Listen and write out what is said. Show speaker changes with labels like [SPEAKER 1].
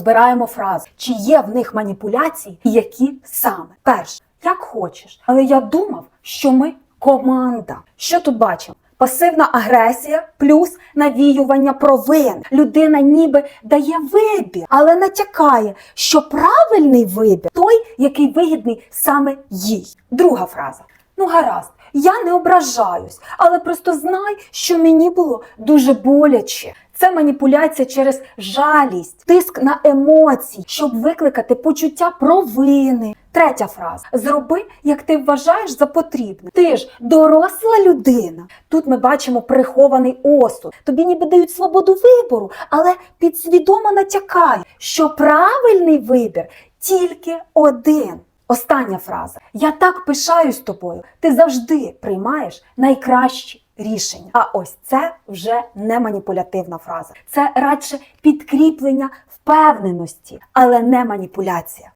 [SPEAKER 1] Розбираємо фрази, чи є в них маніпуляції і які саме. Перше, як хочеш. Але я думав, що ми команда. Що тут бачимо? Пасивна агресія плюс навіювання провин. Людина ніби дає вибір, але натякає, що правильний вибір той, який вигідний саме їй. Друга фраза. Ну, гаразд, я не ображаюсь, але просто знай, що мені було дуже боляче. Це маніпуляція через жалість, тиск на емоції, щоб викликати почуття провини. Третя фраза: зроби, як ти вважаєш за потрібне. Ти ж доросла людина. Тут ми бачимо прихований осуд. Тобі ніби дають свободу вибору, але підсвідомо натякає, що правильний вибір тільки один. Остання фраза. Я так пишаюсь тобою. Ти завжди приймаєш найкращі рішення. А ось це вже не маніпулятивна фраза. Це радше підкріплення впевненості, але не маніпуляція.